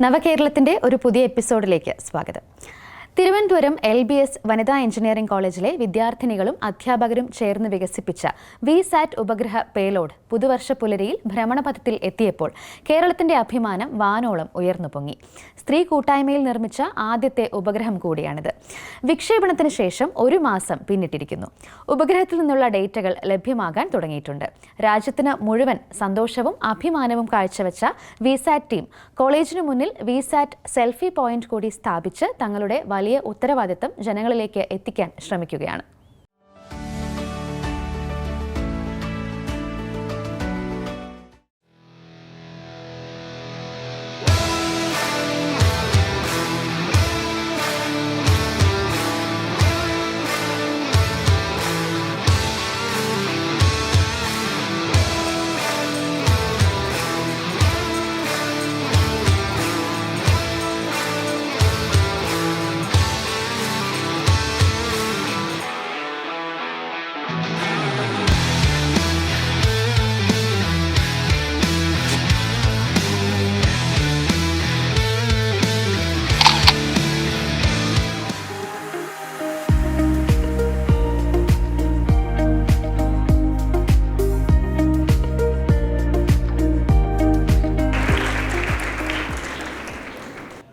നവകേരളത്തിന്റെ ഒരു പുതിയ എപ്പിസോഡിലേക്ക് സ്വാഗതം. തിരുവനന്തപുരം എൽ ബി എസ് വനിതാ എഞ്ചിനീയറിംഗ് കോളേജിലെ വിദ്യാർത്ഥിനികളും അധ്യാപകരും ചേർന്ന് വികസിപ്പിച്ച വി സാറ്റ് ഉപഗ്രഹ പേലോഡ് പുതുവർഷ പുലരിയിൽ ഭ്രമണപഥത്തിൽ എത്തിയപ്പോൾ കേരളത്തിന്റെ അഭിമാനം വാനോളം ഉയർന്നു പൊങ്ങി. സ്ത്രീ കൂട്ടായ്മയിൽ നിർമ്മിച്ച ആദ്യത്തെ ഉപഗ്രഹം കൂടിയാണിത്. വിക്ഷേപണത്തിന് ശേഷം ഒരു മാസം പിന്നിട്ടിരിക്കുന്നു. ഉപഗ്രഹത്തിൽ നിന്നുള്ള ഡേറ്റകൾ ലഭ്യമാകാൻ തുടങ്ങിയിട്ടുണ്ട്. രാജ്യത്തിന് മുഴുവൻ സന്തോഷവും അഭിമാനവും കാഴ്ചവെച്ച വിസാറ്റ് ടീം കോളേജിനു മുന്നിൽ വിസാറ്റ് സെൽഫി പോയിന്റ് കൂടി സ്ഥാപിച്ച് തങ്ങളുടെ വലിയ ഉത്തരവാദിത്തം ജനങ്ങളിലേക്ക് എത്തിക്കാൻ ശ്രമിക്കുകയാണ്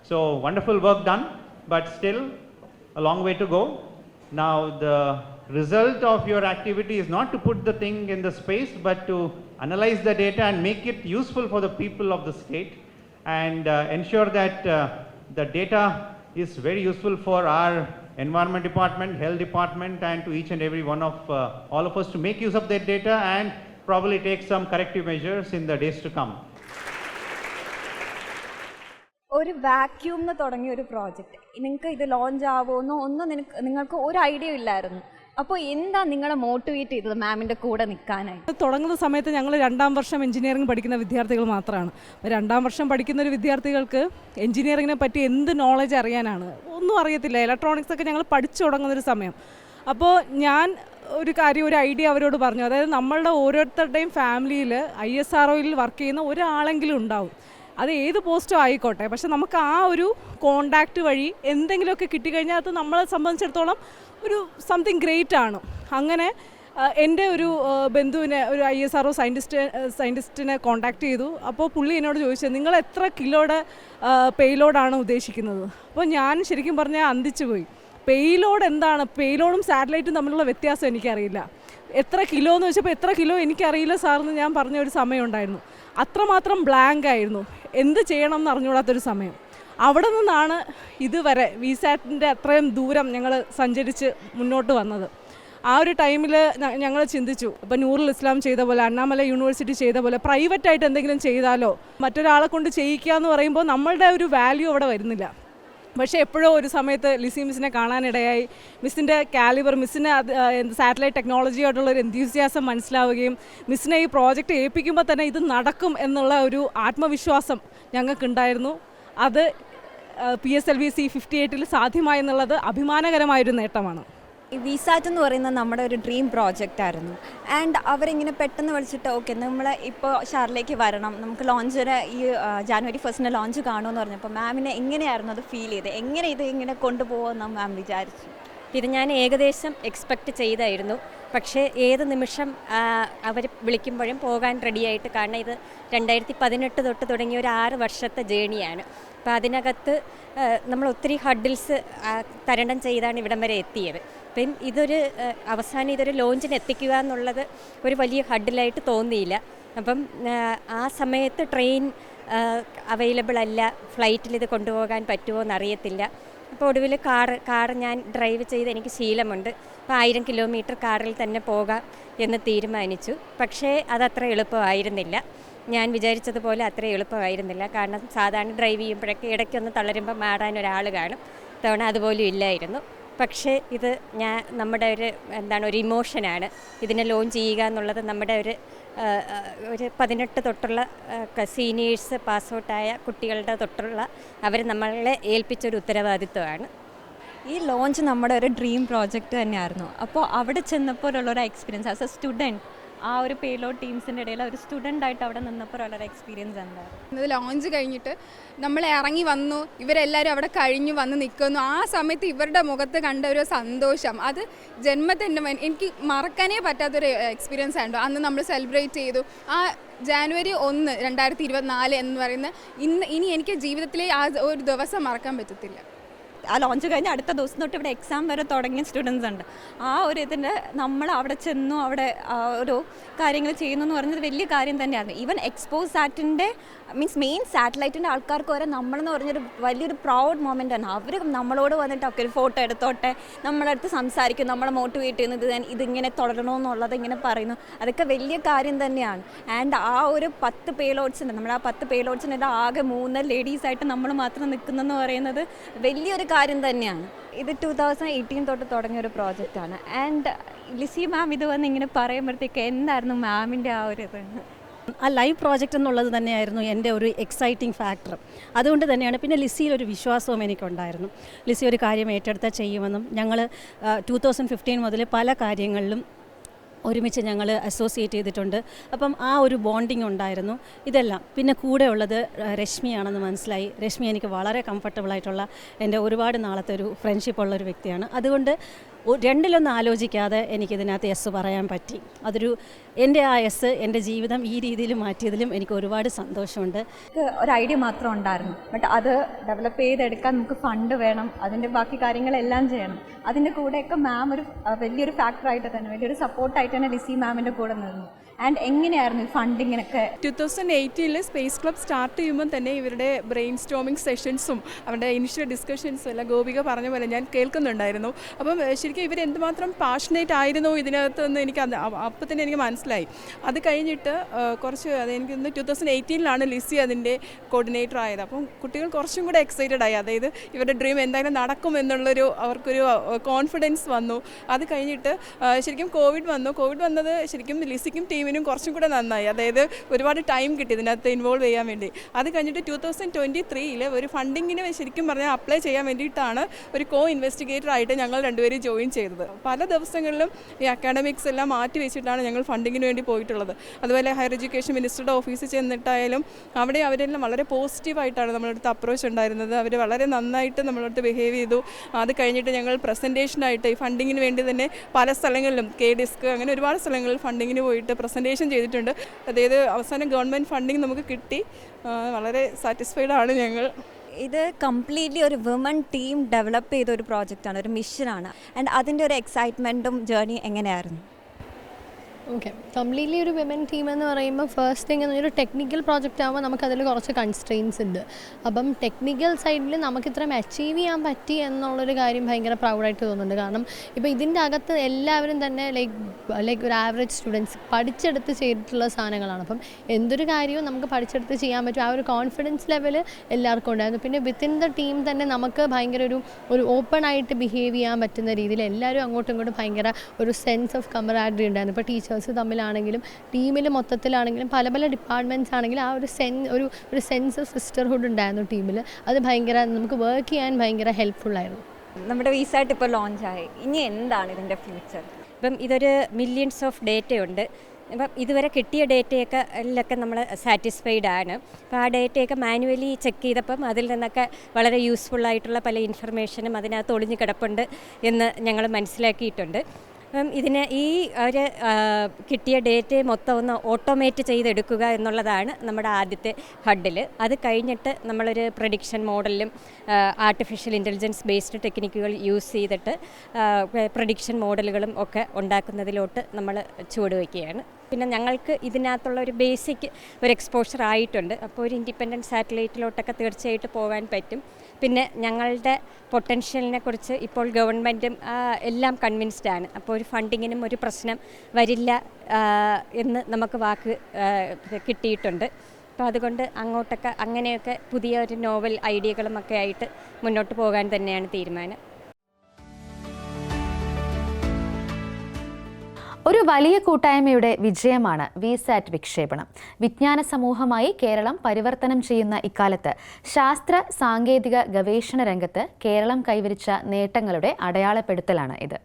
So wonderful work done, but still a long way to go. Now the result of your activity is not to put the thing in the space, but to analyze the data and make it useful for the people of the state and uh, ensure that uh, the data is very useful for our environment department, health department, and to each and every one of uh, all of us to make use of that data and probably take some corrective measures in the days to come. ഒരു vacuum എന്ന് തുടങ്ങിയ ഒരു project നിങ്ങൾക്ക് ഇത് launch ആവുമെന്നോ ഒന്നും നിനക്ക് നിങ്ങൾക്ക് ഒരു ഐഡിയ ഇല്ലായിരുന്നു. അപ്പോൾ എന്താ നിങ്ങളെ മോട്ടിവേറ്റ് ചെയ്തത് മാമിന്റെ കൂടെ നിൽക്കാനായി തുടങ്ങുന്ന സമയത്ത് ഞങ്ങൾ രണ്ടാം വർഷം എഞ്ചിനീയറിംഗ് പഠിക്കുന്ന വിദ്യാർത്ഥികൾ മാത്രമാണ്. രണ്ടാം വർഷം പഠിക്കുന്ന ഒരു വിദ്യാർത്ഥികൾക്ക് എഞ്ചിനീയറിങ്ങിനെ പറ്റി എന്ത് നോളജ് അറിയാനാണ്? ഒന്നും അറിയത്തില്ല. ഇലക്ട്രോണിക്സ് ഒക്കെ ഞങ്ങൾ പഠിച്ചു തുടങ്ങുന്ന ഒരു സമയം. അപ്പോൾ ഞാൻ ഒരു കാര്യം ഒരു ഐഡിയ അവരോട് പറഞ്ഞു. അതായത് നമ്മളുടെ ഓരോരുത്തരുടെയും ഫാമിലിയിൽ ഐ എസ് ആർ വർക്ക് ചെയ്യുന്ന ഒരാളെങ്കിലും ഉണ്ടാവും. അത് ഏത് പോസ്റ്റോ ആയിക്കോട്ടെ. പക്ഷെ നമുക്ക് ആ ഒരു കോണ്ടാക്ട് വഴി എന്തെങ്കിലുമൊക്കെ കിട്ടിക്കഴിഞ്ഞാൽ അത് നമ്മളെ സംബന്ധിച്ചിടത്തോളം ഒരു സംതിങ് ഗ്രേറ്റ് ആണ്. അങ്ങനെ എന്റെ ഒരു ബന്ധുവിനെ ഒരു I S R O scientist സയന്റിസ്റ്റിനെ contact ചെയ്തു. അപ്പോൾ പുള്ളി എന്നോട് ചോദിച്ചത് നിങ്ങൾ എത്ര കിലോയുടെ പേയിലോഡാണ് ഉദ്ദേശിക്കുന്നത്? അപ്പോൾ ഞാൻ ശരിക്കും പറഞ്ഞാൽ അന്തിച്ചു പോയി. പേലോഡ് എന്താണ്? പേലോഡും സാറ്റലൈറ്റും തമ്മിലുള്ള വ്യത്യാസം എനിക്കറിയില്ല. എത്ര കിലോ എന്ന് വെച്ചപ്പോൾ എത്ര കിലോ എനിക്കറിയില്ല സാറെന്ന് ഞാൻ പറഞ്ഞ ഒരു സമയമുണ്ടായിരുന്നു അത്രമാത്രം ബ്ലാങ്ക് ആയിരുന്നു. എന്ത് ചെയ്യണം എന്ന് അറിഞ്ഞുകൂടാത്തൊരു സമയം. അവിടെ നിന്നാണ് ഇതുവരെ വിസാറ്റിന്റെ അത്രയും ദൂരം ഞങ്ങൾ സഞ്ചരിച്ച് മുന്നോട്ട് വന്നത്. ആ ഒരു ടൈമിൽ ഞങ്ങൾ ചിന്തിച്ചു. ഇപ്പം നൂറുൽ ഇസ്ലാം ചെയ്ത പോലെ അണ്ണാമല യൂണിവേഴ്സിറ്റി ചെയ്ത പോലെ പ്രൈവറ്റായിട്ട് എന്തെങ്കിലും ചെയ്താലോ? മറ്റൊരാളെ കൊണ്ട് ചെയ്യിക്കുക എന്ന് പറയുമ്പോൾ നമ്മളുടെ ഒരു വാല്യൂ അവിടെ വരുന്നില്ല. പക്ഷേ എപ്പോഴോ ഒരു സമയത്ത് ലിസി മിസ്സിനെ കാണാനിടയായി. മിസ്സിന്റെ കാലിബർ മിസ്സിന് അത് സാറ്റലൈറ്റ് ടെക്നോളജിയോടുള്ള ഒരു എന്തൂസിയാസം മനസ്സിലാവുകയും മിസ്സിനെ ഈ പ്രോജക്റ്റ് ഏൽപ്പിക്കുമ്പോൾ തന്നെ ഇത് നടക്കും എന്നുള്ള ഒരു ആത്മവിശ്വാസം ഞങ്ങൾക്കുണ്ടായിരുന്നു. അത് P S L V C fifty എയ്റ്റിൽ സാധ്യമായെന്നുള്ളത് അഭിമാനകരമായൊരു നേട്ടമാണ്. വിസാറ്റ് എന്ന് പറയുന്നത് നമ്മുടെ ഒരു ഡ്രീം പ്രോജക്റ്റ് ആയിരുന്നു. ആൻഡ് അവരിങ്ങനെ പെട്ടെന്ന് വിളിച്ചിട്ട് ഓക്കെ നമ്മൾ ഇപ്പോൾ ഷാറിലേക്ക് വരണം. നമുക്ക് ലോഞ്ചിന് ഈ ജാനുവരി ഫസ്റ്റിന് ലോഞ്ച് കാണുമെന്ന് പറഞ്ഞപ്പോൾ മാമിനെ എങ്ങനെയായിരുന്നു അത് ഫീൽ ചെയ്തത്? എങ്ങനെ ഇത് ഇങ്ങനെ കൊണ്ടുപോകുമെന്ന് മാം വിചാരിച്ചു? ഇത് ഞാൻ ഏകദേശം എക്സ്പെക്റ്റ് ചെയ്തായിരുന്നു. പക്ഷേ ഏത് നിമിഷം അവർ വിളിക്കുമ്പോഴും പോകാൻ റെഡിയായിട്ട് കാരണം ഇത് രണ്ടായിരത്തി പതിനെട്ട് തൊട്ട് തുടങ്ങിയ ഒരു ആറ് വർഷത്തെ ജേണിയാണ് അപ്പോൾ അതിനകത്ത് നമ്മൾ ഒത്തിരി ഹഡിൽസ് തരണം ചെയ്താണ് ഇവിടം വരെ എത്തിയത്. അപ്പം ഇതൊരു അവസാനം ഇതൊരു ലോഞ്ചിന് എത്തിക്കുക എന്നുള്ളത് ഒരു വലിയ ഹഡിലായിട്ട് തോന്നിയില്ല. അപ്പം ആ സമയത്ത് ട്രെയിൻ അവൈലബിൾ അല്ല ഫ്ലൈറ്റിൽ ഇത് കൊണ്ടുപോകാൻ പറ്റുമോ എന്നറിയത്തില്ല. അപ്പോൾ ഒടുവിൽ കാർ കാർ ഞാൻ ഡ്രൈവ് ചെയ്ത് എനിക്ക് ശീലമുണ്ട്. അപ്പോൾ ആയിരം കിലോമീറ്റർ കാറിൽ തന്നെ പോകാം എന്ന് തീരുമാനിച്ചു. പക്ഷേ അതത്ര എളുപ്പമായിരുന്നില്ല. ഞാൻ വിചാരിച്ചതുപോലെ അത്ര എളുപ്പമായിരുന്നില്ല. കാരണം സാധാരണ ഡ്രൈവ് ചെയ്യുമ്പോഴൊക്കെ ഇടയ്ക്കൊന്ന് തളരുമ്പോൾ മാറാൻ ഒരാൾ കാണും. തവണ അതുപോലും ഇല്ലായിരുന്നു. പക്ഷേ ഇത് ഞാൻ നമ്മുടെ ഒരു എന്താണ് ഒരു ഇമോഷനാണ്. ഇതിനെ ലോഞ്ച് ചെയ്യുക എന്നുള്ളത് നമ്മുടെ ഒരു ഒരു പതിനെട്ട് തൊട്ടുള്ള സീനിയേഴ്സ് പാസ്ഔട്ടായ കുട്ടികളുടെ തൊട്ടുള്ള അവർ നമ്മളെ ഏൽപ്പിച്ചൊരു ഉത്തരവാദിത്വമാണ്. ഈ ലോഞ്ച് നമ്മുടെ ഒരു ഡ്രീം പ്രോജക്റ്റ് തന്നെയായിരുന്നു. അപ്പോൾ അവിടെ ചെന്നപ്പോഴുള്ള ഒരു എക്സ്പീരിയൻസ് ആസ് എ സ്റ്റുഡന്റ് ആ ഒരു പേലോഡ് ടീംസിന്റെ ഇടയിൽ ഒരു സ്റ്റുഡന്റ് ആയിട്ട് അവിടെ നിന്നപ്പോൾ വളരെ എക്സ്പീരിയൻസ് ഉണ്ടായിരുന്നു ഇത് ലോഞ്ച് കഴിഞ്ഞിട്ട് നമ്മൾ ഇറങ്ങി വന്നു ഇവരെല്ലാവരും അവിടെ കഴിഞ്ഞു വന്ന് നിൽക്കുന്നു ആ സമയത്ത് ഇവരുടെ മുഖത്ത് കണ്ട ഒരു സന്തോഷം. അത് ജന്മത്തിന്റെ എനിക്ക് മറക്കാനേ പറ്റാത്തൊരു എക്സ്പീരിയൻസ് ആയിരുന്നു. അന്ന് നമ്മൾ സെലിബ്രേറ്റ് ചെയ്തു. ആ ജാനുവരി ഒന്ന് രണ്ടായിരത്തി ഇരുപത്തിനാല് എന്ന് പറയുന്ന ഇന്ന് ഇനി എനിക്ക് ജീവിതത്തിലെ ആ ഒരു ദിവസം മറക്കാൻ പറ്റത്തില്ല. ആ ലോഞ്ച് കഴിഞ്ഞ് അടുത്ത ദിവസം തൊട്ട് ഇവിടെ എക്സാം വരെ തുടങ്ങിയ സ്റ്റുഡൻസ് ഉണ്ട്. ആ ഒരു ഇതിന്റെ നമ്മൾ അവിടെ ചെന്നു അവിടെ ഒരു കാര്യങ്ങൾ ചെയ്യുന്നു എന്ന് പറഞ്ഞത് വലിയ കാര്യം തന്നെയായിരുന്നു ഈവൻ എക്സ്പോ സാറ്റിന്റെ മീൻസ് മെയിൻ സാറ്റലൈറ്റിന്റെ ആൾക്കാർക്ക് വരെ നമ്മളെന്ന് പറഞ്ഞൊരു വലിയൊരു പ്രൗഡ് മൊമെന്റ് ആണ്. അവർ നമ്മളോട് വന്നിട്ട് ഒക്കെ ഒരു ഫോട്ടോ എടുത്തോട്ടെ നമ്മളെ അടുത്ത് സംസാരിക്കും നമ്മളെ മോട്ടിവേറ്റ് ചെയ്യുന്നത് ഇത് ഇതിങ്ങനെ തുടരണമെന്നുള്ളത് ഇങ്ങനെ പറയുന്നു. അതൊക്കെ വലിയ കാര്യം തന്നെയാണ്. ആൻഡ് ആ ഒരു പത്ത് പേലോഡ്സിന്റെ നമ്മൾ ആ പത്ത് പേലോഡ്സിന്റെ ആകെ മൂന്ന് ലേഡീസായിട്ട് നമ്മൾ മാത്രം നിൽക്കുന്നതെന്ന് പറയുന്നത് വലിയൊരു കാര്യം തന്നെയാണ്. ഇത് ടൂ തൗസൻഡ് എയ്റ്റീൻ തൊട്ട് തുടങ്ങിയ ഒരു പ്രോജക്റ്റാണ് ആൻഡ് ലിസി മാം ഇത് വന്ന് ഇങ്ങനെ പറയുമ്പോഴത്തേക്ക് എന്തായിരുന്നു മാമിന്റെ ആ ഒരു ഇത്? ആ ലൈവ് പ്രോജക്റ്റ് എന്നുള്ളത് തന്നെയായിരുന്നു എന്റെ ഒരു എക്സൈറ്റിംഗ് ഫാക്ടർ അതുകൊണ്ട് തന്നെയാണ് പിന്നെ ലിസിയിൽ ഒരു വിശ്വാസവും എനിക്കുണ്ടായിരുന്നു. ലിസി ഒരു കാര്യം ഏറ്റെടുത്താൽ ചെയ്യുമെന്നും ഞങ്ങൾ ടൂ തൗസൻഡ് ഫിഫ്റ്റീൻ മുതൽ പല കാര്യങ്ങളിലും ഒരുമിച്ച് ഞങ്ങൾ അസോസിയേറ്റ് ചെയ്തിട്ടുണ്ട്. അപ്പം ആ ഒരു ബോണ്ടിങ് ഉണ്ടായിരുന്നു. ഇതെല്ലാം. പിന്നെ കൂടെ ഉള്ളത് രശ്മിയാണെന്ന് മനസ്സിലായി. രശ്മി എനിക്ക് വളരെ കംഫർട്ടബിളായിട്ടുള്ള എന്റെ ഒരുപാട് നാളത്തെ ഒരു ഫ്രണ്ട്ഷിപ്പ് ഉള്ള ഒരു വ്യക്തിയാണ്. അതുകൊണ്ട് രണ്ടിലൊന്നും ആലോചിക്കാതെ എനിക്കിതിനകത്ത് എസ് പറയാൻ പറ്റി. അതൊരു എന്റെ ആ എസ് എന്റെ ജീവിതം ഈ രീതിയിൽ മാറ്റിയതിലും എനിക്ക് ഒരുപാട് സന്തോഷമുണ്ട്. ഒരു ഐഡിയ മാത്രം ഉണ്ടായിരുന്നു. ബട്ട് അത് ഡെവലപ്പ് ചെയ്തെടുക്കാൻ നമുക്ക് ഫണ്ട് വേണം. അതിന്റെ ബാക്കി കാര്യങ്ങളെല്ലാം ചെയ്യണം. അതിന്റെ കൂടെയൊക്കെ മാം ഒരു വലിയൊരു ഫാക്ടറായിട്ട് തന്നെ വലിയൊരു സപ്പോർട്ടായിട്ട് തന്നെ ലിസി മാമിന്റെ കൂടെ നിന്നു. ആൻഡ് എങ്ങനെയായിരുന്നു ഈ ഫണ്ടിങ്ങിനൊക്കെ ടു തൗസൻഡ് എയ്റ്റീനിൽ സ്പേസ് ക്ലബ് സ്റ്റാർട്ട് ചെയ്യുമ്പോൾ തന്നെ ഇവരുടെ ബ്രെയിൻ സ്റ്റോമിംഗ് സെഷൻസും അവരുടെ ഇനിഷ്യൽ ഡിസ്കഷൻസും എല്ലാം ഗോപിക പറഞ്ഞ പോലെ ഞാൻ കേൾക്കുന്നുണ്ടായിരുന്നു. അപ്പം ശരിക്കും ഇവർ എന്തുമാത്രം പാഷനേറ്റ് ആയിരുന്നു ഇതിനകത്ത് എന്ന് എനിക്ക് അത് അപ്പം തന്നെ എനിക്ക് മനസ്സിലായി. അത് കഴിഞ്ഞിട്ട് കുറച്ച് അത് എനിക്ക് ടു തൗസൻഡ് എയ്റ്റീനിലാണ് ലിസി അതിന്റെ കോർഡിനേറ്റർ ആയത്. അപ്പം കുട്ടികൾ കുറച്ചും കൂടെ എക്സൈറ്റഡ് ആയി. അതായത് ഇവരുടെ ഡ്രീം എന്തായാലും നടക്കും എന്നുള്ളൊരു അവർക്കൊരു കോൺഫിഡൻസ് വന്നു. അത് കഴിഞ്ഞിട്ട് ശരിക്കും കോവിഡ് വന്നു. കോവിഡ് വന്നത് ശരിക്കും ലിസിക്കും ടീമിനും കുറച്ചും കൂടെ നന്നായി. അതായത് ഒരുപാട് ടൈം കിട്ടി ഇതിനകത്ത് ഇൻവോൾവ് ചെയ്യാൻ വേണ്ടി. അത് കഴിഞ്ഞിട്ട് ടു തൗസൻഡ് ട്വന്റി ത്രീയിൽ ഒരു ഫണ്ടിങ്ങിന് ശരിക്കും പറഞ്ഞാൽ അപ്ലൈ ചെയ്യാൻ വേണ്ടിയിട്ടാണ് ഒരു കോ ഇൻവെസ്റ്റിഗേറ്റർ ആയിട്ട് ഞങ്ങൾ രണ്ടുപേരും ജോയിൻ ചെയ്തത്. പല ദിവസങ്ങളിലും ഈ അക്കാഡമിക്സ് എല്ലാം മാറ്റി വെച്ചിട്ടാണ് ഞങ്ങൾ ഫണ്ടിങ്ങിന് വേണ്ടി പോയിട്ടുള്ളത്. അതുപോലെ ഹയർ എഡ്യൂക്കേഷൻ മിനിസ്റ്ററുടെ ഓഫീസിൽ ചെന്നിട്ടായാലും അവിടെ അവരെല്ലാം വളരെ പോസിറ്റീവായിട്ടാണ് നമ്മളടുത്ത് അപ്രോച്ച് ഉണ്ടായിരുന്നത്. അവർ വളരെ നന്നായിട്ട് നമ്മളടുത്ത് ബിഹേവ് ചെയ്തു. അത് കഴിഞ്ഞിട്ട് ഞങ്ങൾ പ്രസന്റേഷനായിട്ട് ഈ ഫണ്ടിങ്ങിന് വേണ്ടി തന്നെ പല സ്ഥലങ്ങളിലും കെ ഡിസ്ക് അങ്ങനെ ഒരുപാട് സ്ഥലങ്ങളിൽ ഫണ്ടിങ്ങിന് പോയിട്ട് പ്രസന്റേഷൻ ചെയ്തിട്ടുണ്ട്. അതായത് അവസാനം ഗവൺമെന്റ് ഫണ്ടിങ് നമുക്ക് കിട്ടി. വളരെ സാറ്റിസ്ഫൈഡ് ആണ് ഞങ്ങൾ. ഇത് കംപ്ലീറ്റ്ലി ഒരു വിമൺ ടീം ഡെവലപ്പ് ചെയ്ത ഒരു പ്രോജക്റ്റാണ് ഒരു മിഷനാണ് ആൻഡ് അതിന്റെ ഒരു എക്സൈറ്റ്മെന്റും ജേർണി എങ്ങനെയായിരുന്നു? ഓക്കെ കംപ്ലീറ്റ്ലി ഒരു വിമൻ ടീം എന്ന് പറയുമ്പോൾ ഫസ്റ്റ് തിങ് ഒരു ടെക്നിക്കൽ പ്രോജക്റ്റ് ആകുമ്പോൾ നമുക്കതിൽ കുറച്ച് കൺസ്ട്രെയിൻസ് ഉണ്ട് അപ്പം ടെക്നിക്കൽ സൈഡിൽ നമുക്ക് ഇത്രയും അച്ചീവ് ചെയ്യാൻ പറ്റി എന്നുള്ളൊരു കാര്യം ഭയങ്കര പ്രൗഡായിട്ട് തോന്നുന്നുണ്ട്. കാരണം ഇപ്പോൾ ഇതിന്റെ അകത്ത് എല്ലാവരും തന്നെ ലൈക്ക് ലൈക്ക് ഒരു ആവറേജ് സ്റ്റുഡൻസ് പഠിച്ചെടുത്ത് ചെയ്തിട്ടുള്ള സാധനങ്ങളാണ്. അപ്പം എന്തൊരു കാര്യവും നമുക്ക് പഠിച്ചെടുത്ത് ചെയ്യാൻ പറ്റും. ആ ഒരു കോൺഫിഡൻസ് ലെവൽ എല്ലാവർക്കും ഉണ്ടായിരുന്നു. പിന്നെ വിത്തിൻ ദ ടീം തന്നെ നമുക്ക് ഭയങ്കര ഒരു ഒരു ഓപ്പൺ ആയിട്ട് ബിഹേവ് ചെയ്യാൻ പറ്റുന്ന രീതിയിൽ എല്ലാവരും അങ്ങോട്ടും ഇങ്ങോട്ടും ഭയങ്കര ഒരു സെൻസ് ഓഫ് കമറാഡറി ഉണ്ടായിരുന്നു. ഇപ്പോൾ ടീച്ചേഴ്സ് തമ്മിലാണെങ്കിലും ടീമിൽ മൊത്തത്തിലാണെങ്കിലും പല പല ഡിപ്പാർട്ട്മെന്റ്സ് ആണെങ്കിലും ആ ഒരു സെൻ ഒരു ഒരു സെൻസ് ഓഫ് സിസ്റ്റർഹുഡ് ഉണ്ടായിരുന്നു ടീമിൽ അത് ഭയങ്കര നമുക്ക് വർക്ക് ചെയ്യാൻ ഭയങ്കര ഹെൽപ്ഫുള്ളായിരുന്നു നമ്മുടെ വീസായിട്ട് ഇപ്പോൾ ആയി. ഇനി എന്താണ് ഇതിന്റെ ഫ്യൂച്ചർ ഇപ്പം ഇതൊരു മില്യൺസ് ഓഫ് ഡേറ്റയുണ്ട് അപ്പം ഇതുവരെ കിട്ടിയ ഡേറ്റയൊക്കെ എല്ലൊക്കെ നമ്മൾ സാറ്റിസ്ഫൈഡ് ആണ്. അപ്പോൾ ആ ഡേറ്റയൊക്കെ മാനുവലി ചെക്ക് ചെയ്തപ്പം അതിൽ നിന്നൊക്കെ വളരെ യൂസ്ഫുൾ ആയിട്ടുള്ള പല ഇൻഫർമേഷനും അതിനകത്ത് ഒളിഞ്ഞു കിടപ്പുണ്ട് എന്ന് ഞങ്ങൾ മനസ്സിലാക്കിയിട്ടുണ്ട്. ഇതിന് ഈ ഒരു കിട്ടിയ ഡേറ്റയെ മൊത്തം ഒന്ന് ഓട്ടോമേറ്റ് ചെയ്തെടുക്കുക എന്നുള്ളതാണ് നമ്മുടെ ആദ്യത്തെ ഹഡിൽ അത് കഴിഞ്ഞിട്ട് നമ്മളൊരു പ്രഡിക്ഷൻ മോഡലും ആർട്ടിഫിഷ്യൽ ഇന്റലിജൻസ് ബേസ്ഡ് ടെക്നിക്കുകൾ യൂസ് ചെയ്തിട്ട് പ്രഡിക്ഷൻ മോഡലുകളും ഒക്കെ ഉണ്ടാക്കുന്നതിലോട്ട് നമ്മൾ ചുവട് ചുവടുവയ്ക്കുകയാണ് പിന്നെ ഞങ്ങൾക്ക് ഇതിനകത്തുള്ള ഒരു ബേസിക് ഒരു എക്സ്പോഷർ ആയിട്ടുണ്ട്. അപ്പോൾ ഒരു ഇൻഡിപെൻഡന്റ് സാറ്റലൈറ്റിലോട്ടൊക്കെ തീർച്ചയായിട്ടും പോകാൻ പറ്റും. പിന്നെ ഞങ്ങളുടെ പൊട്ടൻഷ്യലിനെ കുറിച്ച് ഇപ്പോൾ ഗവൺമെന്റും എല്ലാം കൺവിൻസ്ഡ് ആണ്. അപ്പോൾ ഒരു ഫണ്ടിങ്ങിനും ഒരു പ്രശ്നം വരില്ല എന്ന് നമുക്ക് വാക്ക് കിട്ടിയിട്ടുണ്ട്. അപ്പോൾ അതുകൊണ്ട് അങ്ങോട്ടൊക്കെ അങ്ങനെയൊക്കെ പുതിയ ഒരു നോവൽ ഐഡിയകളും ഒക്കെ ആയിട്ട് മുന്നോട്ട് പോകാൻ തന്നെയാണ് തീരുമാനം. ഒരു വലിയ കൂട്ടായ്മയുടെ വിജയമാണ് വിസാറ്റ് വിക്ഷേപണം. വിജ്ഞാന സമൂഹമായി കേരളം പരിവർത്തനം ചെയ്യുന്ന ഇക്കാലത്ത് ശാസ്ത്ര സാങ്കേതിക ഗവേഷണ രംഗത്ത് കേരളം കൈവരിച്ച നേട്ടങ്ങളുടെ അടയാളപ്പെടുത്തലാണ് ഇത്.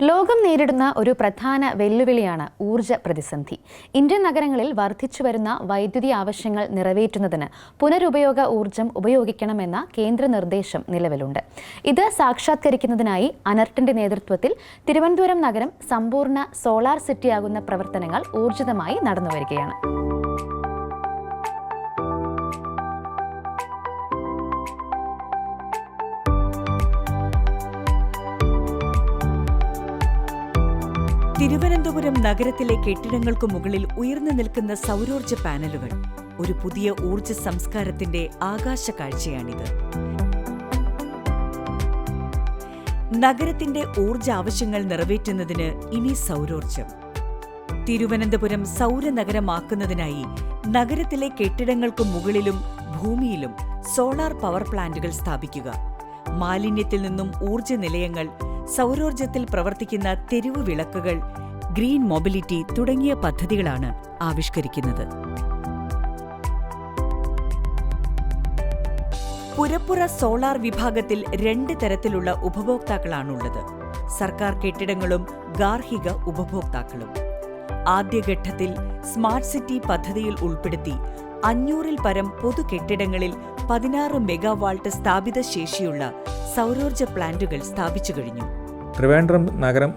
ലോകം നേരിടുന്ന ഒരു പ്രധാന വെല്ലുവിളിയാണ് ഊർജ പ്രതിസന്ധി. ഇന്ത്യൻ നഗരങ്ങളിൽ വർദ്ധിച്ചു വരുന്ന വൈദ്യുതി ആവശ്യങ്ങൾ നിറവേറ്റുന്നതിന് പുനരുപയോഗ ഊർജം ഉപയോഗിക്കണമെന്ന കേന്ദ്ര നിർദ്ദേശം നിലവിലുണ്ട്. ഇത് സാക്ഷാത്കരിക്കുന്നതിനായി അനർട്ടിന്റെ നേതൃത്വത്തിൽ തിരുവനന്തപുരം നഗരം സമ്പൂർണ സോളാർ സിറ്റിയാകുന്ന പ്രവർത്തനങ്ങൾ ഊർജിതമായി നടന്നുവരികയാണ്. തിരുവനന്തപുരം നഗരത്തിലെ കെട്ടിടങ്ങൾക്ക് മുകളിൽ ഉയർന്നു നിൽക്കുന്ന സൗരോർജ പാനലുകൾ ഒരു പുതിയ ഊർജ സംസ്കാരത്തിന്റെ ആകാശ കാഴ്ചയാണിത്. നഗരത്തിന്റെ ഊർജ ആവശ്യങ്ങൾ നിറവേറ്റുന്നതിന് ഇനി സൗരോർജം. തിരുവനന്തപുരം സൗരനഗരമാക്കുന്നതിനായി നഗരത്തിലെ കെട്ടിടങ്ങൾക്ക് മുകളിലും ഭൂമിയിലും സോളാർ പവർ പ്ലാന്റുകൾ സ്ഥാപിക്കുക. മാലിന്യത്തിൽ നിന്നും ഊർജ നിലയങ്ങൾ സൗരോർജത്തിൽ പ്രവർത്തിക്കുന്ന തെരുവു വിളക്കുകൾ ഗ്രീൻ മൊബിലിറ്റി തുടങ്ങിയ പദ്ധതികളാണ് ആവിഷ്കരിക്കുന്നത്. പുരപ്പുറ സോളാർ വിഭാഗത്തിൽ രണ്ട് തരത്തിലുള്ള ഉപഭോക്താക്കളാണുള്ളത്. സർക്കാർ കെട്ടിടങ്ങളും ഗാർഹിക ഉപഭോക്താക്കളും. ആദ്യഘട്ടത്തിൽ സ്മാർട്ട് സിറ്റി പദ്ധതിയിൽ ഉൾപ്പെടുത്തി അഞ്ഞൂറിൽ പരം പൊതു കെട്ടിടങ്ങളിൽ പതിനാറ് മെഗാവാൾട്ട് സ്ഥാപിത ശേഷിയുള്ള സൗരോർജ പ്ലാന്റുകൾ സ്ഥാപിച്ചു കഴിഞ്ഞു. ട്രിവാൻഡ്രം നഗരം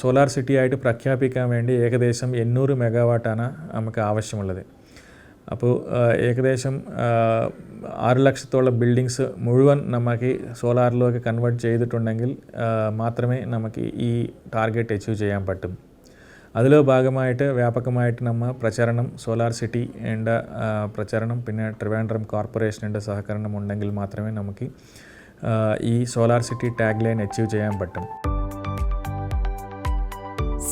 സോളാർ സിറ്റി ആയിട്ട് പ്രഖ്യാപിക്കാൻ വേണ്ടി ഏകദേശം എണ്ണൂറ് മെഗാവാട്ടാണ് നമുക്ക് ആവശ്യമുള്ളത്. അപ്പോൾ ഏകദേശം ആറ് ലക്ഷത്തോളം ബിൽഡിങ്സ് മുഴുവൻ നമുക്ക് സോലാറിലേക്ക് കൺവേർട്ട് ചെയ്തിട്ടുണ്ടെങ്കിൽ മാത്രമേ നമുക്ക് ഈ ടാർഗറ്റ് അച്ചീവ് ചെയ്യാൻ പറ്റും. അതിലോ ഭാഗമായിട്ട് വ്യാപകമായിട്ട് നമ്മൾ പ്രചരണം സോലാർ സിറ്റി ഉണ്ട് പ്രചരണം പിന്നെ ട്രിവാൻഡ്രം കോർപ്പറേഷന്റെ സഹകരണം ഉണ്ടെങ്കിൽ മാത്രമേ നമുക്ക് ഈ solar city tag line achieve ചെയ്യാൻ പറ്റും.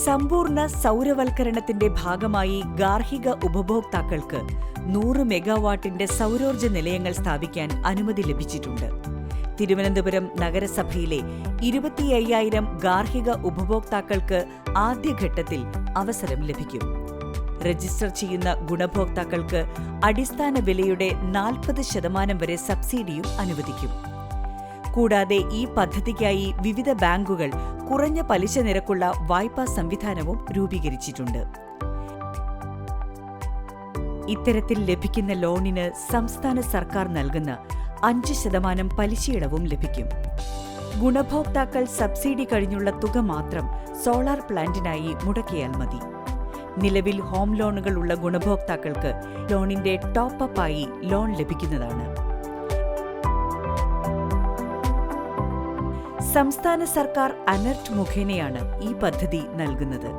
സമ്പൂർണ സൗരവൽക്കരണത്തിന്റെ ഭാഗമായി ഗാർഹിക ഉപഭോക്താക്കൾക്ക് നൂറ് മെഗാവാട്ടിന്റെ സൗരോർജ നിലയങ്ങൾ സ്ഥാപിക്കാൻ അനുമതി ലഭിച്ചിട്ടുണ്ട്. തിരുവനന്തപുരം നഗരസഭയിലെ ഇരുപത്തി അയ്യായിരം ഗാർഹിക ഉപഭോക്താക്കൾക്ക് ആദ്യഘട്ടത്തിൽ അവസരം ലഭിക്കും. രജിസ്റ്റർ ചെയ്യുന്ന ഗുണഭോക്താക്കൾക്ക് അടിസ്ഥാന വിലയുടെ നാൽപ്പത് ശതമാനം വരെ സബ്സിഡിയും അനുവദിക്കും. കൂടാതെ ഈ പദ്ധതിക്കായി വിവിധ ബാങ്കുകൾ കുറഞ്ഞ പലിശ നിരക്കുള്ള വായ്പാ സംവിധാനവും രൂപീകരിച്ചിട്ടുണ്ട്. ഇത്തരത്തിൽ ലഭിക്കുന്ന ലോണിന് സംസ്ഥാന സർക്കാർ നൽകുന്ന അഞ്ച് ശതമാനം പലിശയിടവും ലഭിക്കും. ഗുണഭോക്താക്കൾ സബ്സിഡി കഴിഞ്ഞുള്ള തുക മാത്രം സോളാർ പ്ലാന്റിനായി മുടക്കിയാൽ മതി. നിലവിൽ ഹോം ലോണുകളുള്ള ഗുണഭോക്താക്കൾക്ക് ലോണിന്റെ ടോപ്പ് അപ്പായി ലോൺ ലഭിക്കുന്നതാണ്. സംസ്ഥാന സർക്കാർ അനർട്ട് മുഖേനയാണ് ഈ പദ്ധതി നൽകുന്നത്.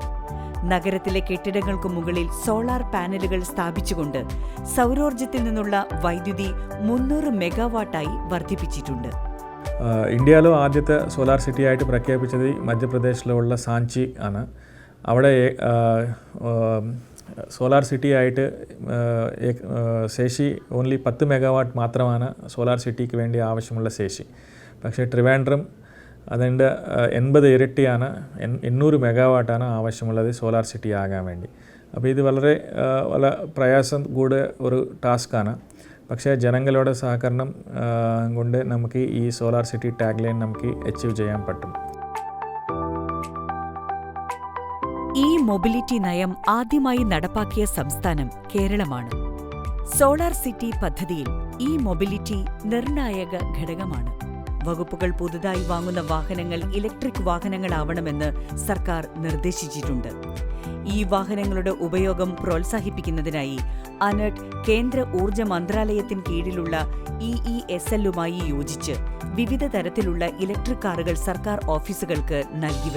നഗരത്തിലെ കെട്ടിടങ്ങൾക്ക് മുകളിൽ സോളാർ പാനലുകൾ സ്ഥാപിച്ചുകൊണ്ട് സൗരോർജത്തിൽ നിന്നുള്ള വൈദ്യുതി മുന്നൂറ് മെഗാവാട്ടായി വർദ്ധിപ്പിച്ചിട്ടുണ്ട്. ഇന്ത്യയിലെ ആദ്യത്തെ സോളാർ സിറ്റി ആയിട്ട് പ്രഖ്യാപിച്ചത് മധ്യപ്രദേശിലുള്ള സാഞ്ചി ആണ്. അവിടെ സോലാർ സിറ്റി ആയിട്ട് ശേഷി ഓൺലി പത്ത് മെഗാവാട്ട് മാത്രമാണ് സോളാർ സിറ്റിക്ക് വേണ്ടി ആവശ്യമുള്ള ശേഷി. പക്ഷേ ട്രിവാൻഡ്രം അതിന്റെ എൺപത് ഇരട്ടിയാണ് എണ്ണൂറ് മെഗാവാട്ടാണ് ആവശ്യമുള്ളത് സോലാർ സിറ്റി ആകാൻ വേണ്ടി. അപ്പോൾ ഇത് വളരെ വളരെ പ്രയാസം കൂടെ ഒരു ടാസ്ക്കാണ്. പക്ഷേ ജനങ്ങളുടെ സഹകരണം കൊണ്ട് നമുക്ക് ഈ സോളാർ സിറ്റി ടാഗ് ലൈൻ നമുക്ക് അച്ചീവ് ചെയ്യാൻ പറ്റും. ഈ മൊബിലിറ്റി നയം ആദ്യമായി നടപ്പാക്കിയ സംസ്ഥാനം കേരളമാണ്. സോളാർ സിറ്റി പദ്ധതിയിൽ ഈ മൊബിലിറ്റി നിർണായക ഘടകമാണ്. വകുപ്പുകൾ പുതുതായി വാങ്ങുന്ന വാഹനങ്ങൾ ഇലക്ട്രിക് വാഹനങ്ങളാവണമെന്ന് സർക്കാർ നിർദ്ദേശിച്ചിട്ടുണ്ട്. ഈ വാഹനങ്ങളുടെ ഉപയോഗം പ്രോത്സാഹിപ്പിക്കുന്നതിനായി അനർട്ട് കേന്ദ്ര ഊർജ മന്ത്രാലയത്തിന് കീഴിലുള്ള ഇ ഇ എസ് എല്ലുമായി യോജിച്ച് വിവിധ തരത്തിലുള്ള ഇലക്ട്രിക് കാറുകൾ സർക്കാർ ഓഫീസുകൾക്ക് നൽകി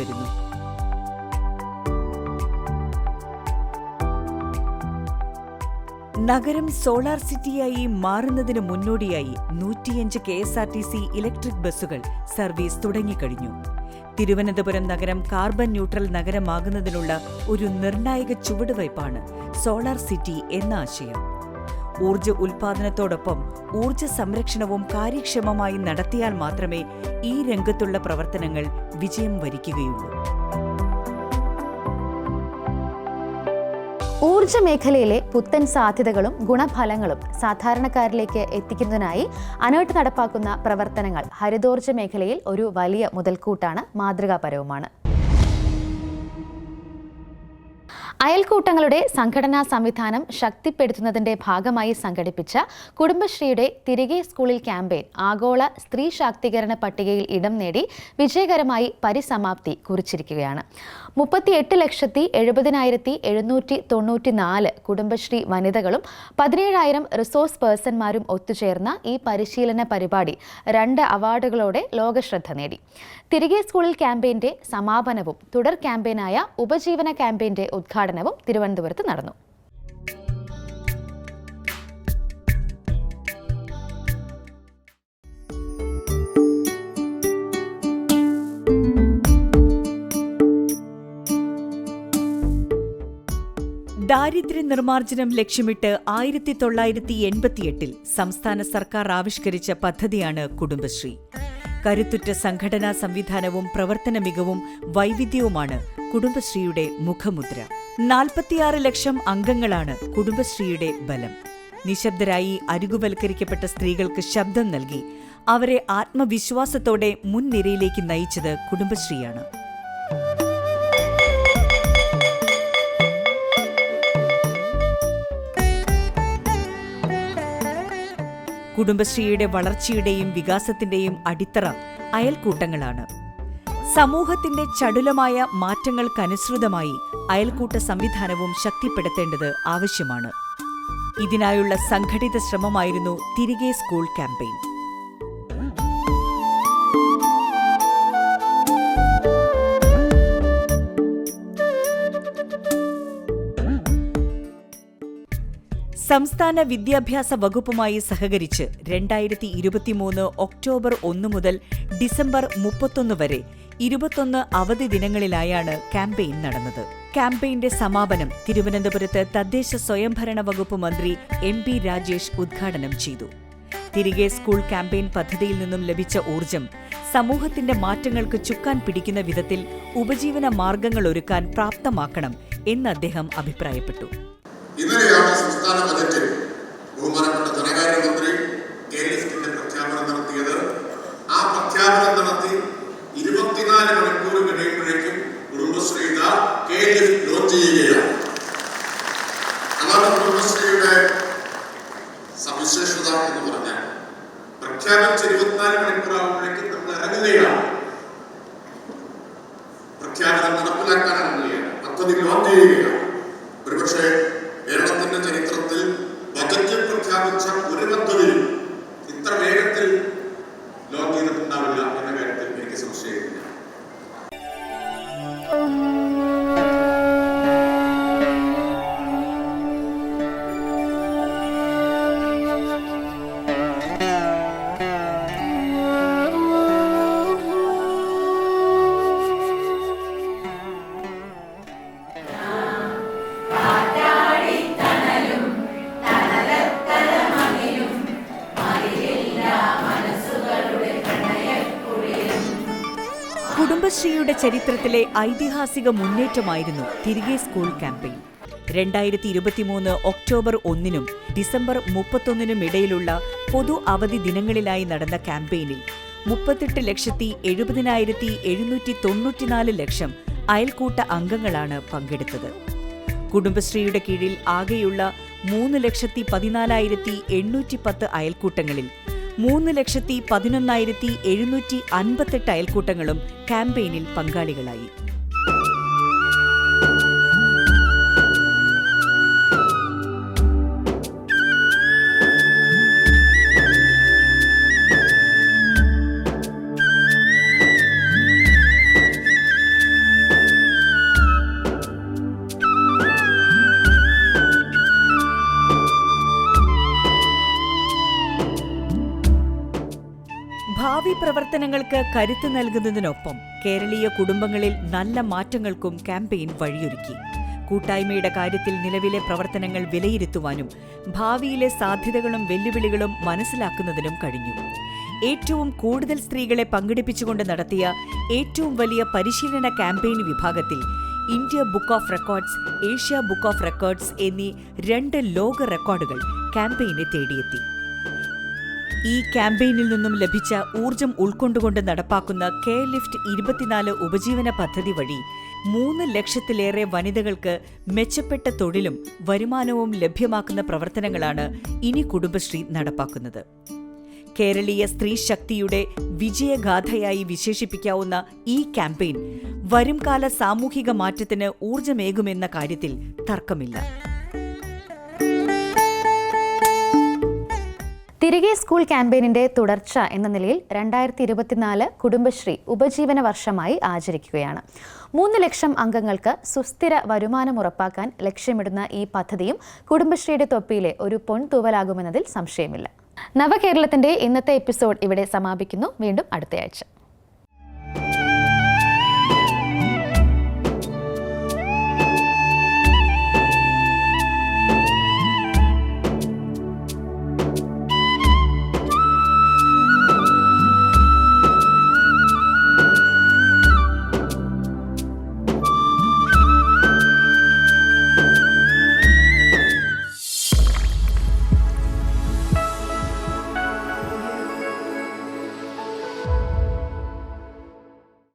നഗരം സോളാർ സിറ്റിയായി മാറുന്നതിന് മുന്നോടിയായി നൂറ്റിയഞ്ച് K S R T C electric ബസ്സുകൾ സർവീസ് തുടങ്ങിക്കഴിഞ്ഞു. തിരുവനന്തപുരം നഗരം കാർബൺ ന്യൂട്രൽ നഗരമാകുന്നതിനുള്ള ഒരു നിർണായക ചുവടുവയ്പാണ് സോളാർ സിറ്റി എന്ന ആശയം. ഊർജ ഉൽപാദനത്തോടൊപ്പം ഊർജ സംരക്ഷണവും കാര്യക്ഷമമായി നടത്തിയാൽ മാത്രമേ ഈ രംഗത്തുള്ള പ്രവർത്തനങ്ങൾ വിജയം വരിക്കുകയുള്ളൂ. ഊർജ മേഖലയിലെ പുത്തൻ സാധ്യതകളും ഗുണഫലങ്ങളും സാധാരണക്കാരിലേക്ക് എത്തിക്കുന്നതിനായി അനേട്ട് നടപ്പാക്കുന്ന പ്രവർത്തനങ്ങൾ ഹരിതോർജ മേഖലയിൽ ഒരു വലിയ മുതൽക്കൂട്ടാണ് മാതൃകാപരവുമാണ്. അയൽക്കൂട്ടങ്ങളുടെ സംഘടനാ സംവിധാനം ശക്തിപ്പെടുത്തുന്നതിന്റെ ഭാഗമായി സംഘടിപ്പിച്ച കുടുംബശ്രീയുടെ തിരികെ സ്കൂളിൽ ക്യാമ്പയിൻ ആഗോള സ്ത്രീ ശാക്തീകരണ പട്ടികയിൽ ഇടം നേടി വിജയകരമായി പരിസമാപ്തി കുറിച്ചിരിക്കുകയാണ്. മുപ്പത്തിയെട്ട് ലക്ഷത്തി എഴുപതിനായിരത്തി എഴുന്നൂറ്റി തൊണ്ണൂറ്റി നാല് കുടുംബശ്രീ വനിതകളും പതിനേഴായിരം റിസോഴ്സ് പേഴ്സൺമാരും ഒത്തുചേർന്ന ഈ പരിശീലന പരിപാടി രണ്ട് അവാർഡുകളോടെ ലോകശ്രദ്ധ നേടി. തിരികെ സ്കൂളിൽ ക്യാമ്പയിന്റെ സമാപനവും തുടർ ക്യാമ്പയിനായ ഉപജീവന ക്യാമ്പയിന്റെ ഉദ്ഘാടനവും തിരുവനന്തപുരത്ത് നടന്നു. ദാരിദ്ര്യ നിർമ്മാർജനം ലക്ഷ്യമിട്ട് ആയിരത്തി തൊള്ളായിരത്തി എൺപത്തിയെട്ടിൽ സംസ്ഥാന സർക്കാർ ആവിഷ്കരിച്ച പദ്ധതിയാണ് കുടുംബശ്രീ. കരുത്തുറ്റ സംഘടനാ സംവിധാനവും പ്രവർത്തന മികവും വൈവിധ്യവുമാണ് കുടുംബശ്രീയുടെ മുഖമുദ്ര. നാൽപ്പത്തിയാറ് ലക്ഷം അംഗങ്ങളാണ് കുടുംബശ്രീയുടെ ബലം. നിശബ്ദരായി അരികുവൽക്കരിക്കപ്പെട്ട സ്ത്രീകൾക്ക് ശബ്ദം നൽകി. അവരെ ആത്മവിശ്വാസത്തോടെ മുൻനിരയിലേക്ക് നയിച്ചത് കുടുംബശ്രീയാണ്. കുടുംബശ്രീയുടെ വളർച്ചയുടെയും വികാസത്തിന്റെയും അടിത്തറ അയൽക്കൂട്ടങ്ങളാണ്. സമൂഹത്തിന്റെ ചടുലമായ മാറ്റങ്ങൾക്കനുസൃതമായി അയൽക്കൂട്ട സംവിധാനവും ശക്തിപ്പെടുത്തേണ്ടത് ആവശ്യമാണ്. ഇതിനായുള്ള സംഘടിത ശ്രമമായിരുന്നു തിരികെ സ്കൂൾ ക്യാമ്പയിൻ. സംസ്ഥാന വിദ്യാഭ്യാസ വകുപ്പുമായി സഹകരിച്ച് രണ്ടായിരത്തി ഇരുപത്തിമൂന്ന് ഒക്ടോബർ ഒന്ന് മുതൽ ഡിസംബർ മുപ്പത്തൊന്ന് വരെ ഇരുപത്തൊന്ന് അവധി ദിനങ്ങളിലായാണ് ക്യാമ്പയിൻ നടന്നത്. ക്യാമ്പയിന്റെ സമാപനം തിരുവനന്തപുരത്ത് തദ്ദേശ സ്വയംഭരണ വകുപ്പ് മന്ത്രി എം പി രാജേഷ് ഉദ്ഘാടനം ചെയ്തു. തിരികെ സ്കൂൾ ക്യാമ്പയിൻ പദ്ധതിയിൽ നിന്നും ലഭിച്ച ഊർജം സമൂഹത്തിന്റെ മാറ്റങ്ങൾക്ക് ചുക്കാൻ പിടിക്കുന്ന വിധത്തിൽ ഉപജീവന മാർഗങ്ങൾ ഒരുക്കാൻ പ്രാപ്തമാക്കണം എന്ന് അദ്ദേഹം അഭിപ്രായപ്പെട്ടു. ഇന്നലെയാണ് സംസ്ഥാന ബജറ്റിൽ ബഹുമാനപ്പെട്ട ധനകാര്യമന്ത്രി കെ ലിസ്റ്റിന്റെ പ്രഖ്യാപനം നടത്തിയത്. ആ പ്രഖ്യാപനം നടത്തി ഇരുപത്തിനാല് മണിക്കൂർ കഴിയുമ്പോഴേക്കും കുടുംബശ്രീ കെ ലിസ്റ്റ് ലോഞ്ച് ചെയ്യുകയാണ്. അതാണ് കുടുംബശ്രീയുടെ സവിശേഷത എന്ന് പറഞ്ഞാൽ പ്രഖ്യാപിച്ച ഇരുപത്തിനാല് മണിക്കൂർ ആകുമ്പോഴേക്കും നമ്മൾ ഇറങ്ങുകയാണ്. പ്രഖ്യാപനം നടപ്പിലാക്കാൻ ഇറങ്ങുകയാണ്. പദ്ധതി ലോഞ്ച് ചെയ്യുകയാണ്. ഒരുപക്ഷെ കേരളത്തിന്റെ ചരിത്രത്തിൽ ബജറ്റിൽ പ്രഖ്യാപിച്ച ചരിത്രത്തിലെ ഐതിഹാസിക മുന്നേറ്റമായിരുന്നു തിരികെ സ്കൂൾ ക്യാമ്പയിൻ രണ്ടായിരത്തി ഇരുപത്തിമൂന്ന് ഒക്ടോബർ ഒന്നിനും ഡിസംബർ മുപ്പത്തൊന്നിനും ഇടയിലുള്ള പൊതു അവധി ദിനങ്ങളിലായി നടന്ന ക്യാമ്പയിനിൽ മുപ്പത്തെട്ട് ലക്ഷത്തി എഴുപതിനായിരത്തി എഴുന്നൂറ്റി തൊണ്ണൂറ്റിനാല് ലക്ഷം അയൽക്കൂട്ട അംഗങ്ങളാണ് പങ്കെടുത്തത്. കുടുംബശ്രീയുടെ കീഴിൽ ആകെയുള്ള മൂന്ന് ലക്ഷത്തി പതിനാലായിരത്തി എണ്ണൂറ്റി പത്ത് അയൽക്കൂട്ടങ്ങളിൽ മൂന്ന് ലക്ഷത്തി പതിനൊന്നായിരത്തി എഴുന്നൂറ്റി അൻപത്തെട്ട് അയൽക്കൂട്ടങ്ങളും ക്യാമ്പയിനിൽ പങ്കാളികളായി. പ്രവർത്തനങ്ങൾക്ക് കരുത്ത് നൽകുന്നതിനൊപ്പം കേരളീയ കുടുംബങ്ങളിൽ നല്ല മാറ്റങ്ങൾക്കും ക്യാമ്പയിൻ വഴിയൊരുക്കി. കൂട്ടായ്മയുടെ കാര്യത്തിൽ നിലവിലെ പ്രവർത്തനങ്ങൾ വിലയിരുത്തുവാനും ഭാവിയിലെ സാധ്യതകളും വെല്ലുവിളികളും മനസ്സിലാക്കുന്നതിനും കഴിഞ്ഞു. ഏറ്റവും കൂടുതൽ സ്ത്രീകളെ പങ്കെടുപ്പിച്ചുകൊണ്ട് നടത്തിയ ഏറ്റവും വലിയ പരിശീലന ക്യാമ്പയിൻ വിഭാഗത്തിൽ India book of records Asia book of records എന്നീ രണ്ട് ലോക റെക്കോർഡുകൾ ക്യാമ്പയിനെ തേടിയെത്തി. ഈ ക്യാമ്പയിനിൽ നിന്നും ലഭിച്ച ഊർജം ഉൾക്കൊണ്ടുകൊണ്ട് നടപ്പാക്കുന്ന കെ ലിഫ്റ്റ് ഇരുപത്തിനാല് ഉപജീവന പദ്ധതി വഴി മൂന്ന് ലക്ഷത്തിലേറെ വനിതകൾക്ക് മെച്ചപ്പെട്ട തൊഴിലും വരുമാനവും ലഭ്യമാക്കുന്ന പ്രവർത്തനങ്ങളാണ് ഇനി കുടുംബശ്രീ നടപ്പാക്കുന്നത്. കേരളീയ സ്ത്രീ ശക്തിയുടെ വിജയഗാഥയായി വിശേഷിപ്പിക്കാവുന്ന ഈ ക്യാമ്പയിൻ വരുംകാല സാമൂഹിക മാറ്റത്തിന് ഊർജമേകുമെന്ന കാര്യത്തിൽ തർക്കമില്ല. തിരികെ സ്കൂൾ ക്യാമ്പയിനിന്റെ തുടർച്ച എന്ന നിലയിൽ രണ്ടായിരത്തി ഇരുപത്തിനാല് കുടുംബശ്രീ ഉപജീവന വർഷമായി ആചരിക്കുകയാണ്. മൂന്ന് ലക്ഷം അംഗങ്ങൾക്ക് സുസ്ഥിര വരുമാനം ഉറപ്പാക്കാൻ ലക്ഷ്യമിടുന്ന ഈ പദ്ധതിയും കുടുംബശ്രീയുടെ തൊപ്പിയിലെ ഒരു പൊൻതൂവലാകുമെന്നതിൽ സംശയമില്ല. നവകേരളത്തിന്റെ ഇന്നത്തെ എപ്പിസോഡ് ഇവിടെ സമാപിക്കുന്നു. വീണ്ടും അടുത്തയാഴ്ച.